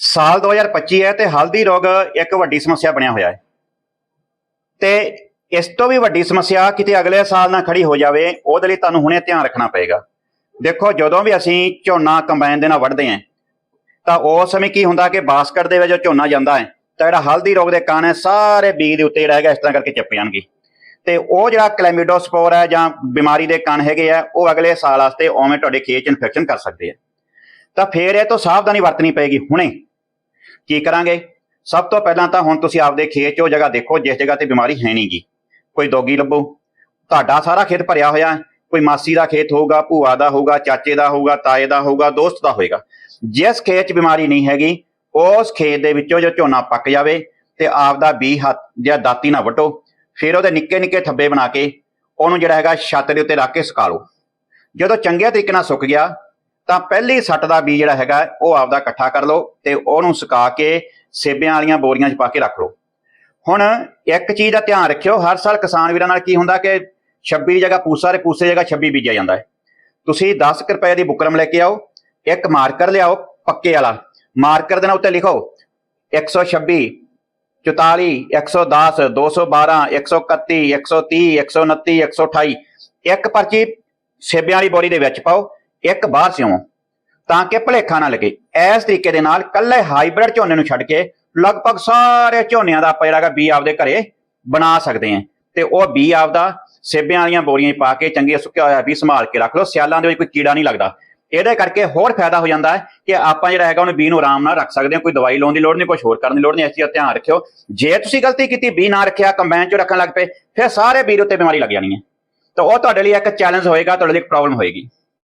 ਸਾਲ 2025 ਹੈ ਤੇ ਹਲਦੀ ਰੋਗ ਇੱਕ ਵੱਡੀ ਸਮੱਸਿਆ ਬਣਿਆ ਹੋਇਆ ਹੈ। ਤੇ ਇਸ ਤੋਂ ਵੀ ਵੱਡੀ ਸਮੱਸਿਆ ਕਿਤੇ ਅਗਲੇ ਸਾਲ ਨਾ ਖੜੀ ਹੋ ਜਾਵੇ, ਉਹਦੇ ਲਈ ਤੁਹਾਨੂੰ ਹੁਣੇ ਧਿਆਨ ਰੱਖਣਾ ਪਏਗਾ। ਦੇਖੋ, ਜਦੋਂ ਵੀ ਅਸੀਂ ਝੋਨਾ ਕੰਬਾਈਨ ਦੇ ਨਾਲ ਵੱਢਦੇ ਹਾਂ, ਤਾਂ ਉਸ ਸਮੇਂ ਕੀ ਹੁੰਦਾ ਕਿ ਬਾਸਕਟ ਦੇ ਵਿੱਚ ਜੋ ਝੋਨਾ ਜਾਂਦਾ ਹੈ, ਤਾਂ ਜਿਹੜਾ ਹਲਦੀ ਰੋਗ ਦੇ ਕਾਰਨ ਹੈ ਸਾਰੇ ਬੀਜ ਦੇ ਉੱਤੇ ਜਿਹੜਾ ਹੈਗਾ ਇਸ ਤਰ੍ਹਾਂ ਕਰਕੇ ਚਿਪ ਜਾਣਗੇ। ਤੇ ਉਹ ਜਿਹੜਾ ਕਲੈਮੀਡੋਸਪੋਰ ਹੈ ਜਾਂ ਬਿਮਾਰੀ ਦੇ ਕਣ ਹੈਗੇ ਆ, ਉਹ ਅਗਲੇ ਸਾਲ ਵਾਸਤੇ ਉਵੇਂ ਤੁਹਾਡੇ ਖੇਤ 'ਚ ਇਨਫੈਕਸ਼ਨ ਕਰ ਸਕਦੇ ਆ। ਤਾਂ ਫੇਰ ਇਹ ਤੋਂ ਸਾਵਧਾਨੀ ਵਰਤਣੀ ਪਏਗੀ ਹੁਣੇ। ਕੀ ਕਰਾਂਗੇ? ਸਭ ਤੋਂ ਪਹਿਲਾਂ ਤਾਂ ਹੁਣ ਤੁਸੀਂ ਆਪਦੇ ਖੇਤ 'ਚ ਉਹ ਜਗ੍ਹਾ ਦੇਖੋ, ਜਿਸ ਜਗ੍ਹਾ ਤੇ ਬਿਮਾਰੀ ਹੈ ਨਹੀਂਗੀ ਕੋਈ ਦੋਗੀ ਲੱਭੋ। ਤੁਹਾਡਾ ਸਾਰਾ ਖੇਤ ਭਰਿਆ ਹੋਇਆ ਕੋਈ ਮਾਸੀ ਦਾ ਖੇਤ ਹੋਊਗਾ, ਭੂਆ ਦਾ ਹੋਊਗਾ, ਚਾਚੇ ਦਾ ਹੋਊਗਾ, ਤਾਏ ਦਾ ਹੋਊਗਾ, ਦੋਸਤ ਦਾ ਹੋਏਗਾ। ਜਿਸ ਖੇਤ 'ਚ ਬਿਮਾਰੀ ਨਹੀਂ ਹੈਗੀ, ਉਸ ਖੇਤ ਦੇ ਵਿੱਚੋਂ ਜੋ ਝੋਨਾ ਪੱਕ ਜਾਵੇ ਤੇ ਆਪਦਾ ਬੀ ਹੱਥ ਜਾਂ ਦਾਤੀ ਨਾਲ ਵਟੋ, ਫਿਰ ਉਹਦੇ ਨਿੱਕੇ ਨਿੱਕੇ ਥੱਬੇ ਬਣਾ ਕੇ ਉਹਨੂੰ ਜਿਹੜਾ ਹੈਗਾ ਛੱਤ ਦੇ ਉੱਤੇ ਰੱਖ ਕੇ ਸੁਕਾ ਲਓ। ਜਦੋਂ ਚੰਗੇ ਤਰੀਕੇ ਨਾਲ ਸੁੱਕ ਗਿਆ ਤਾਂ ਪਹਿਲੀ ਸੱਟ ਦਾ ਬੀਜ ਜਿਹੜਾ ਹੈਗਾ, ਉਹ ਆਪਦਾ ਇਕੱਠਾ ਕਰ ਲਓ ਤੇ ਉਹਨੂੰ ਸੁਕਾ ਕੇ ਸੇਬਿਆਂ ਵਾਲੀਆਂ ਬੋਰੀਆਂ 'ਚ ਪਾ ਕੇ ਰੱਖ ਲਓ। ਹੁਣ ਇੱਕ ਚੀਜ਼ ਦਾ ਧਿਆਨ ਰੱਖਿਓ, ਹਰ ਸਾਲ ਕਿਸਾਨ ਵੀਰਾਂ ਨਾਲ ਕੀ ਹੁੰਦਾ ਕਿ 26 ਦੀ ਜਗ੍ਹਾ ਪੂਸਾ ਤੇ ਪੂਸੇ ਦੀ ਜਗ੍ਹਾ 26 ਬੀਜਿਆ ਜਾਂਦਾ ਹੈ। ਤੁਸੀਂ 10 ਕੁ ਰੁਪਏ ਦੀ ਬੁਕਰਮ ਲੈ ਕੇ ਆਓ, ਇੱਕ ਮਾਰਕਰ ਲਿਆਓ, ਪੱਕੇ ਵਾਲਾ। ਮਾਰਕਰ ਦੇ ਨਾਲ ਉੱਤੇ ਲਿਖੋ 126 44 110 212 131 130 129 128 ਇੱਕ ਪਰਚੀ ਸੇਬਿਆਂ ਵਾਲੀ ਬੋਰੀ ਦੇ ਵਿੱਚ ਪਾਓ ਇੱਕ ਬਾਹਰ ਸਿਉਂ, ਤਾਂ ਕਿ ਭਲੇਖਾ ਨਾ ਲੱਗੇ। ਇਸ ਤਰੀਕੇ ਦੇ ਨਾਲ ਕੱਲੇ ਹਾਈਬ੍ਰਿਡ ਝੋਨੇ ਨੂੰ ਛੱਡ ਕੇ ਲਗਭਗ ਸਾਰੇ ਝੋਨਿਆਂ ਦਾ ਆਪਾਂ ਜਿਹੜਾ ਹੈਗਾ ਬੀ ਆਪਦੇ ਘਰੇ ਬਣਾ ਸਕਦੇ ਹਾਂ। ਤੇ ਉਹ ਬੀ ਆਪਦਾ ਸੇਬਿਆਂ ਵਾਲੀਆਂ ਬੋਰੀਆਂ ਪਾ ਕੇ ਚੰਗੇ ਸੁੱਕਿਆ ਹੋਇਆ ਬੀ ਸੰਭਾਲ ਕੇ ਰੱਖ ਲਓ, ਸਿਆਲਾਂ ਦੇ ਵਿੱਚ ਕੋਈ ਕੀੜਾ ਨਹੀਂ ਲੱਗਦਾ। ਇਹਦੇ ਕਰਕੇ ਹੋਰ ਫਾਇਦਾ ਹੋ ਜਾਂਦਾ ਹੈ ਕਿ ਆਪਾਂ ਜਿਹੜਾ ਹੈਗਾ ਉਹਨੂੰ ਬੀ ਨੂੰ ਆਰਾਮ ਨਾਲ ਰੱਖ ਸਕਦੇ ਹਾਂ, ਕੋਈ ਦਵਾਈ ਲਾਉਣ ਦੀ ਲੋੜ ਨਹੀਂ ਕੁਝ ਹੋਰ ਕਰਨ ਦੀ ਲੋੜ ਨਹੀਂ, ਇਸ ਚੀਜ਼ ਦਾ ਧਿਆਨ ਰੱਖਿਓ। ਜੇ ਤੁਸੀਂ ਗਲਤੀ ਕੀਤੀ ਬੀ ਨਾ ਰੱਖਿਆ, ਕੰਬਾਈਨ 'ਚ ਰੱਖਣ ਲੱਗ ਪਏ, ਫਿਰ ਸਾਰੇ ਬੀ ਦੇ ਉੱਤੇ ਬਿਮਾਰੀ ਲੱਗ ਜਾਣੀ ਹੈ। ਤਾਂ ਉਹ ਤੁਹਾਡੇ ਲਈ ਇੱਕ ਚੈਲੰਜ ਹੋਏਗਾ, ਤੁਹਾਡੇ ਲਈ ਇੱਕ ਪ੍ਰੋਬਲਮ ਹੋਏਗੀ।